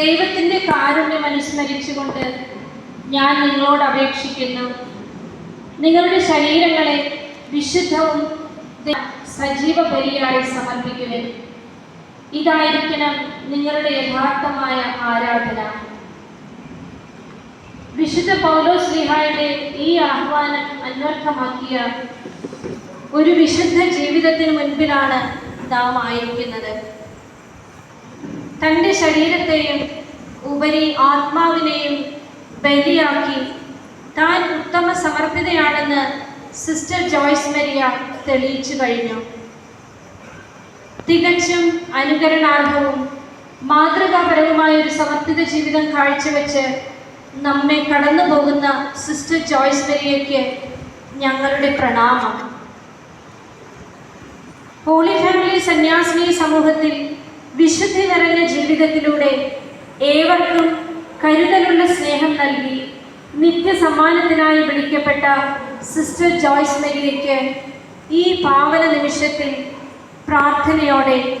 ദൈവത്തിന്റെ കാരുണ്യം അനുസ്മരിച്ചുകൊണ്ട് ഞാൻ നിങ്ങളോട് അപേക്ഷിക്കുന്നു. നിങ്ങളുടെ ശരീരങ്ങളെ വിശുദ്ധവും സജീവ ബലിയായി സമർപ്പിക്കുക ഇതായിരിക്കണം നിങ്ങളുടെ യഥാർത്ഥമായ ആരാധന. വിശുദ്ധ പൗലോ ശ്രീഹായുടെ ഈ ആഹ്വാനം അന്വർത്ഥമാക്കിയ ഒരു വിശുദ്ധ ജീവിതത്തിന് മുൻപിലാണ് നാം ആയിരിക്കുന്നത്. തന്റെ ശരീരത്തെയും ഉപരി ആത്മാവിനെയും ബലിയാക്കി. താൻ ഉത്തമ സമർപ്പിതയാണെന്ന് സിസ്റ്റർ ജോയ്സ് മരിയ തെളിയിച്ചു കഴിഞ്ഞു. തികച്ചും അനുകരണാർഹവും മാതൃകാപരവുമായ ഒരു സമർപ്പിത ജീവിതം കാഴ്ചവെച്ച് നമ്മെ കടന്നു പോകുന്ന സിസ്റ്റർ ജോയ്സ് മരിയയ്ക്ക് ഞങ്ങളുടെ പ്രണാമം. ഹോളി ഫാമിലി സന്യാസിനി സമൂഹത്തിൽ വിശുദ്ധി നിറഞ്ഞ ജീവിതത്തിലൂടെ ഏവർക്കും കരുതലുള്ള സ്നേഹം നൽകി നിത്യസമ്മാനത്തിനായി വിളിക്കപ്പെട്ട സിസ്റ്റർ ജോയ്സ് മെരിയയ്ക്ക് ഈ പാവന നിമിഷത്തിൽ പ്രാർത്ഥനയോടെ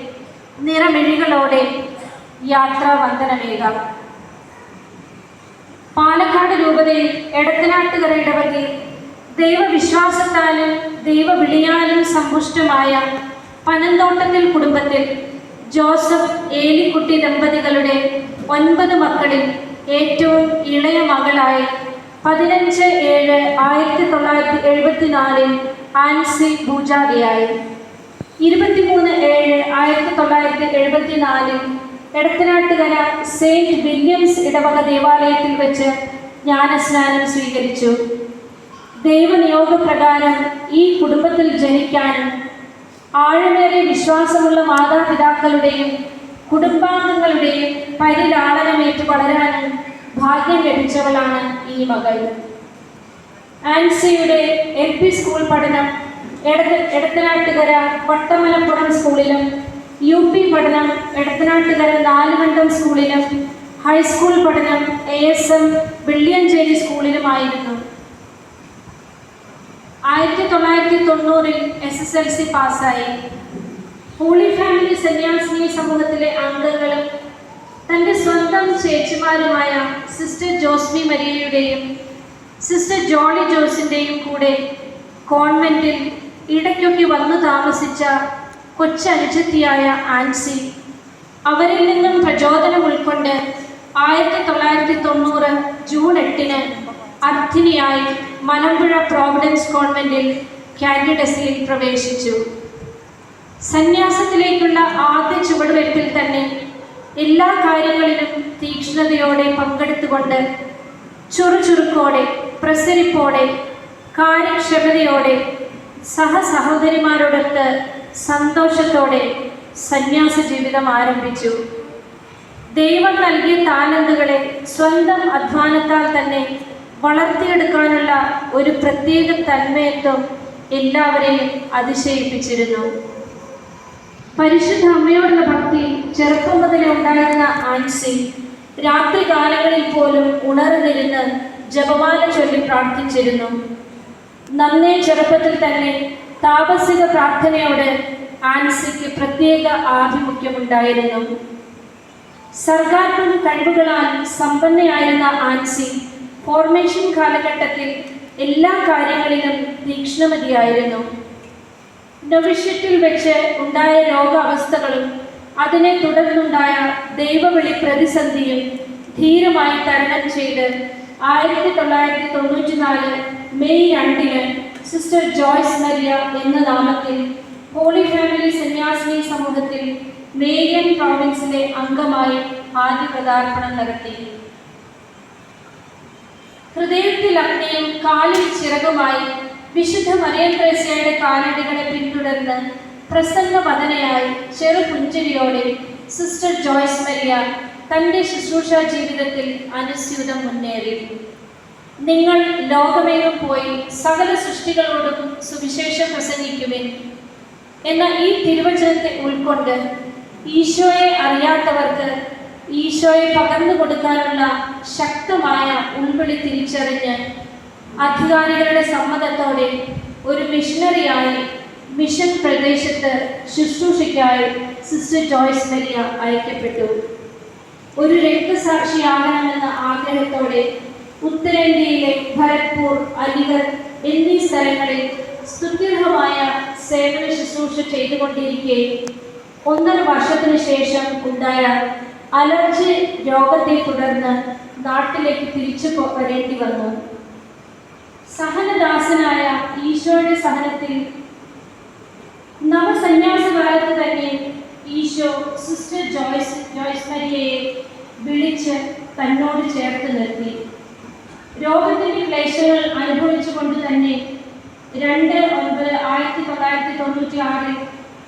നിറമിഴികളോടെ യാത്രാവന്ദനമേകാം. പാലക്കാട് രൂപതയിൽ എടത്തനാട്ടുകര വകയിൽ ദൈവവിശ്വാസത്താലും ദൈവവിളിയാലും സമ്പുഷ്ടമായ പനന്തോട്ടത്തിൽ കുടുംബത്തിൽ ജോസഫ് ഏലിക്കുട്ടി ദമ്പതികളുടെ ഒൻപത് മക്കളിൽ ഏറ്റവും ഇളയ മകളായി പതിനഞ്ച് ഏഴ് ആയിരത്തി തൊള്ളായിരത്തി എഴുപത്തിനാലിൽ ആൻസി പൂജാരിയായി ഇരുപത്തിമൂന്ന് ഏഴ് ആയിരത്തി തൊള്ളായിരത്തി എഴുപത്തിനാലിൽ എടത്തനാട്ടുകര സെയിന്റ് വില്യംസ് ഇടവക ദേവാലയത്തിൽ വെച്ച് ജ്ഞാനസ്നാനം സ്വീകരിച്ചു. ദൈവനിയോഗപ്രകാരം ഈ കുടുംബത്തിൽ ജനിക്കാനും ആഴമേറിയ വിശ്വാസമുള്ള മാതാപിതാക്കളുടെയും കുടുംബാംഗങ്ങളുടെയും പരിലാളനമേറ്റ് വളരാനും ഭാഗ്യം ലഭിച്ചവളാണ് ഈ മകൾ. ആൻസിയുടെ എൽ പി സ്കൂൾ പഠനം എടത്ത എടത്തനാട്ടുകര വട്ടമലപ്പുറം സ്കൂളിലും യു പി പഠനം എടത്തനാട്ടുകര നാലുകണ്ടം സ്കൂളിലും ഹൈസ്കൂൾ പഠനം എ എസ് എം വെള്ളിയഞ്ചേരി സ്കൂളിലുമായിരുന്നു. ആയിരത്തി തൊള്ളായിരത്തി തൊണ്ണൂറിൽ എസ് എസ് എൽ സി പാസ്സായി. ഹോളി ഫാമിലി സന്യാസിനി സമൂഹത്തിലെ അംഗങ്ങളും തന്റെ സ്വന്തം ചേച്ചിമാരുമായ സിസ്റ്റർ ജോസ്മി മരിയയുടെയും സിസ്റ്റർ ജോളി ജോസിന്റെയും കൂടെ കോൺവെന്റിൽ ഇടയ്ക്കൊക്കെ വന്നു താമസിച്ച കൊച്ചനുജത്തിയായ ആൻസി. അവരിൽ നിന്നും പ്രചോദനം ഉൾക്കൊണ്ട് ആയിരത്തി തൊള്ളായിരത്തി തൊണ്ണൂറ് ജൂൺ എട്ടിന് അർത്ഥിനിയായി മലമ്പുഴ പ്രോവിഡൻസ് കോൺവെന്റിൽ കാൻഡിഡസിൽ പ്രവേശിച്ചു. സന്യാസത്തിലേക്കുള്ള ആദ്യ ചുവടുവയ്പിൽ തന്നെ എല്ലാ കാര്യങ്ങളിലും തീക്ഷ്ണതയോടെ പങ്കെടുത്തുകൊണ്ട് ചുറുചുറുക്കോടെ പ്രസരിപ്പോടെ കാര്യക്ഷമതയോടെ സഹസഹോദരിമാരോടൊത്ത് സന്തോഷത്തോടെ സന്യാസ ജീവിതം ആരംഭിച്ചു. ദൈവം നൽകിയ താലന്തുകളെ സ്വന്തം അധ്വാനത്താൽ തന്നെ വളർത്തിയെടുക്കാനുള്ള ഒരു പ്രത്യേക തന്മയത്വം എല്ലാവരെയും അതിശയിപ്പിച്ചിരുന്നു. പരിശുദ്ധ അമ്മയോടുള്ള ഭക്തി ചെറുപ്പം മുതലേ ഉണ്ടായിരുന്ന ആൻസി രാത്രി കാലങ്ങളിൽ പോലും ഉണർന്നിരുന്ന് ജപമാല ചൊല്ലി പ്രാർത്ഥിച്ചിരുന്നു. നന്നേ ചെറുപ്പത്തിൽ തന്നെ താപസിക പ്രാർത്ഥനയോട് ആൻസിക്ക് പ്രത്യേക ആഭിമുഖ്യമുണ്ടായിരുന്നു. സർഗാത്മക കഴിവുകളാൽ സമ്പന്നയായിരുന്ന ആൻസി ഫോർമേഷൻ കാലഘട്ടത്തിൽ എല്ലാ കാര്യങ്ങളിലും തീക്ഷ്ണമതിയായിരുന്നു. നവിഷ്യത്തിൽ വെച്ച് ഉണ്ടായ രോഗാവസ്ഥകളും അതിനെ തുടർന്നുണ്ടായ ദൈവവിളി പ്രതിസന്ധിയും ധീരമായി തരണം ചെയ്ത് ആയിരത്തി തൊള്ളായിരത്തി തൊണ്ണൂറ്റി നാല് മെയ് രണ്ടിന് സിസ്റ്റർ ജോയ്സ് മരിയ എന്ന നാമത്തിൽ ഹോളി ഫാമിലി സന്യാസിനി സമൂഹത്തിൽ മേരിയൻ പ്രോവിൻസിലെ അംഗമായി ആദ്യ പദാർപ്പണം നടത്തി. ഹൃദയത്തിൽ അഗ്നിയും കാലിൽ ചിറകുമായി വിശുദ്ധ മറിയം കാലടികളെ പിന്തുടർന്ന് പ്രസന്ന വദനയായി ചെറുപുഞ്ചിരിയോടെ സിസ്റ്റർ ജോയ്സ് മരിയ തന്റെ ശുശ്രൂഷ ജീവിതത്തിൽ അനുസ്യൂതം മുന്നേറി. നിങ്ങൾ ലോകമേലും പോയി സകല സൃഷ്ടികളോടും സുവിശേഷം പ്രസംഗിക്കുവിൻ. എന്ന ഈ തിരുവചനത്തെ ഉൾക്കൊണ്ട് ഈശോയെ അറിയാത്തവർക്ക് ഈശോയെ പകർന്നു കൊടുക്കാനുള്ള ശക്തമായ ഉൾവിളി തിരിച്ചറിഞ്ഞ് അധികാരികളുടെ സമ്മതത്തോടെ ഒരു മിഷണറിയായി മിഷൻ പ്രദേശത്ത് ശുശ്രൂഷയ്ക്കായി സിസ്റ്റർ ജോയ്സ് മരിയ അയക്കപ്പെട്ടു. ഒരു രക്തസാക്ഷിയാകണമെന്ന ആഗ്രഹത്തോടെ ഉത്തരേന്ത്യയിലെ ഭരത്പൂർ അലിഗർ എന്നീ സ്ഥലങ്ങളിൽ സ്തുത്യർഹമായ സേവന ശുശ്രൂഷ ചെയ്തുകൊണ്ടിരിക്കെ ഒന്നര വർഷത്തിനു ശേഷം ഉണ്ടായ അലർജി രോഗത്തെ തുടർന്ന് നാട്ടിലേക്ക് തിരിച്ചു വരേണ്ടി വന്നു. സഹനദാസനായ ഈശോയുടെ സഹനത്തിൽ നവസന്യാസകാലത്ത് തന്നെ ഈശോ സിസ്റ്റർ ജോയ്സ് ജോയ്സ് മരിയയെ വിളിച്ച് തന്നോട് ചേർത്ത് നിർത്തി. രോഗത്തിന്റെ ക്ലേശങ്ങൾ അനുഭവിച്ചുകൊണ്ട് തന്നെ രണ്ട് ഒൻപത് ആയിരത്തി തൊള്ളായിരത്തി തൊണ്ണൂറ്റി ആറിൽ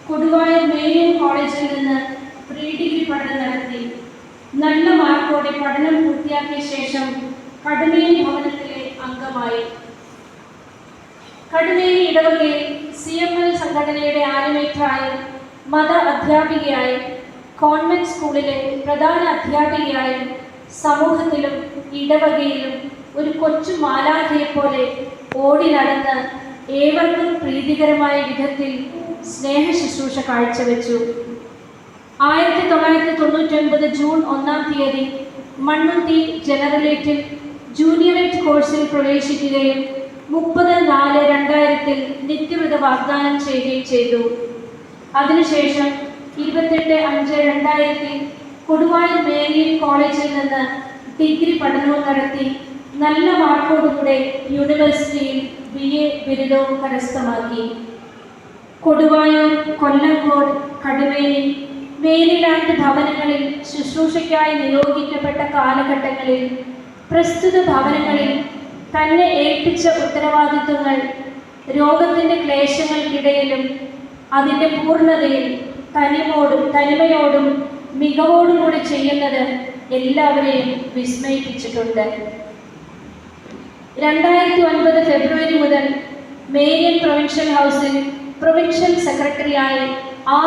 കൊടുവായൂർ മേരിയൻ കോളേജിൽ നിന്ന് പഠനം നടത്തി. നല്ല മാർക്കോടെ പഠനം പൂർത്തിയാക്കിയ ശേഷം കടുമേനി ഭവനത്തിലെ അംഗമായി. കടുമേനി ഇടവകയിൽ സി എം എൽ സംഘടനയുടെ ആനിമേറ്ററായി മത അധ്യാപികയായി കോൺവെന്റ് സ്കൂളിലെ പ്രധാന അധ്യാപികയായും സമൂഹത്തിലും ഇടവകയിലും ഒരു കൊച്ചു മാലാഖയെ പോലെ ഓടി നടന്ന് ഏവർക്കും പ്രീതികരമായ വിധത്തിൽ സ്നേഹ ശുശ്രൂഷ കാഴ്ചവെച്ചു. ആയിരത്തി തൊള്ളായിരത്തി തൊണ്ണൂറ്റി ഒൻപത് ജൂൺ ഒന്നാം തീയതി മണ്ണുത്തി ജനറലേറ്റിൽ ജൂനിയറേറ്റ് കോഴ്സിൽ പ്രവേശിക്കുകയും മുപ്പത് നാല് രണ്ടായിരത്തിൽ നിത്യവ്രത വാഗ്ദാനം ചെയ്യുകയും ചെയ്തു. അതിനുശേഷം ഇരുപത്തെട്ട് അഞ്ച് രണ്ടായിരത്തിൽ കൊടുവായൂർ മേരി കോളേജിൽ നിന്ന് ഡിഗ്രി പഠനവും നടത്തി നല്ല മാർക്കോടുകൂടെ യൂണിവേഴ്സിറ്റിയിൽ ബി എ ബിരുദവും കരസ്ഥമാക്കി. കൊടുവായൂർ കൊല്ലങ്കോട് കടുവേലി മേരിലാൻഡ് ഭവനങ്ങളിൽ ശുശ്രൂഷയ്ക്കായി നിയോഗിക്കപ്പെട്ട കാലഘട്ടങ്ങളിൽ പ്രസ്തുത ഭവനങ്ങളിൽ തന്നെ ഏൽപ്പിച്ച ഉത്തരവാദിത്വങ്ങൾ രോഗത്തിന്റെ ക്ലേശങ്ങൾക്കിടയിലും അതിന്റെ പൂർണതയിൽ തനിമോടും തനിമയോടും മികവോടും കൂടി ചെയ്യുന്നത് എല്ലാവരെയും വിസ്മയിപ്പിച്ചിട്ടുണ്ട്. രണ്ടായിരത്തി ഒൻപത് ഫെബ്രുവരി മുതൽ മേരിയൻ പ്രൊവിൻഷ്യൽ ഹൗസിൽ പ്രൊവിൻഷ്യൽ സെക്രട്ടറിയായി ആ